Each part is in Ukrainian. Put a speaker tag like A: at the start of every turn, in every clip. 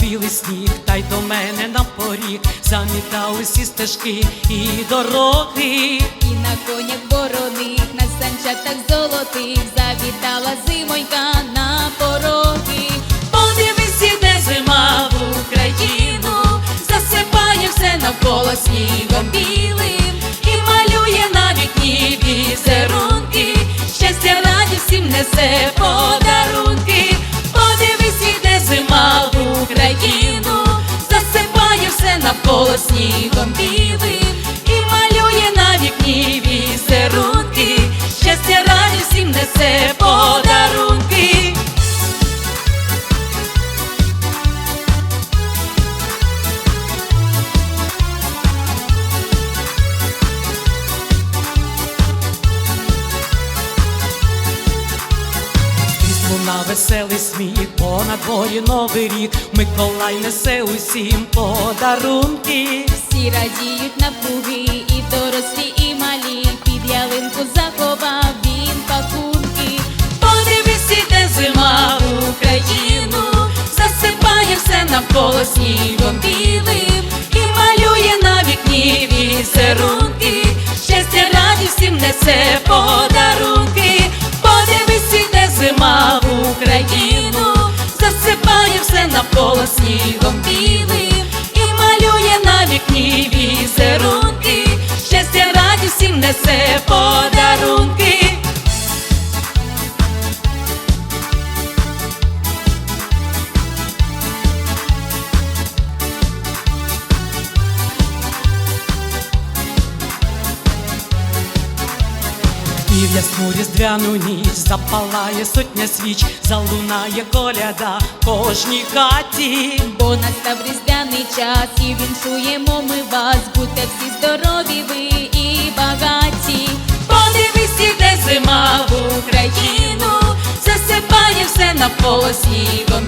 A: Білий сніг, та й до мене на поріг замітав усі стежки і дороги.
B: І на конях вороних, на санчатах золотих завітала зимонька на пороги.
A: Подивись, іде зима в Україну, засипає все навколо снігом білим і малює на вікні візерунки, щастя раді всім несе подарунки. Снігом білим веселий сміх, понад дворі новий рік, Миколай несе усім подарунки.
B: Всі радіють навкруги, і дорослі, і малі. Під ялинку заховав він пакунки.
A: Подивись, іде зима в Україну, засипає все навколо снігом білим і малює на вікні візерунки, щастя раді всім несе подарунки. І в ясну різдвяну ніч запалає сотня свіч, залунає коляда кожній хаті.
B: Бо настав різдвяний час, і віншуємо ми вас. Будьте всі здорові ви і багаті.
A: Подивись, іде зима в Україну, засипає все навколо снігом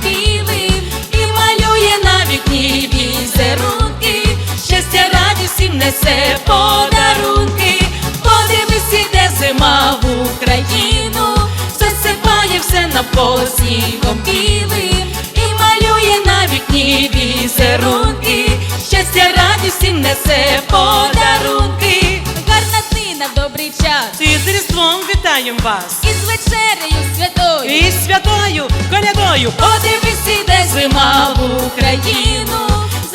A: снігом білим і малює на вікні візерунки, щастя раді всім несе подарунки.
B: Гарна ти на добрий час.
A: І з Різдвом вітаєм вас!
B: Із вечерею святою.
A: І святою колядою подивись, іде зима в Україну,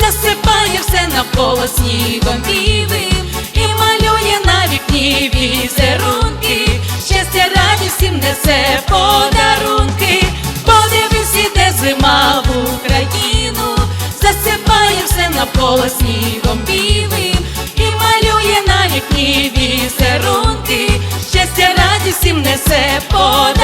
A: засипає все навколо снігом білим навколо снігом білим і малює на вікні візерунки, щастя раді всім несе подарунки.